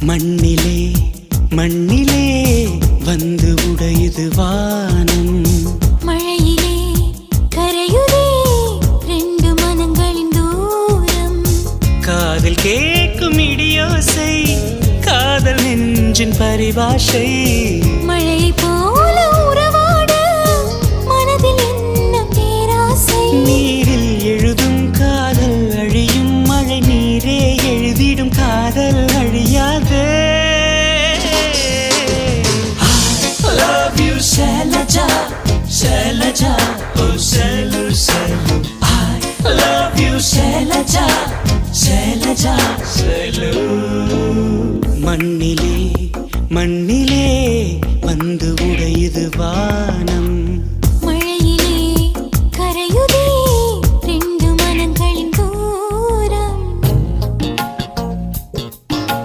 மண்ணிலே மண்ணிலே வந்து உடையுது வானம். மழையிலே கரையுதே ரெண்டு மனங்களின் தூரம். காதில் கேட்கும் இடியோசை காதல் நெஞ்சின் பரிபாஷை. శైలజ ఓ Shailu. Shailu I love you Shailaja Shailaja Shailu. మన్నిలే మన్నిలే.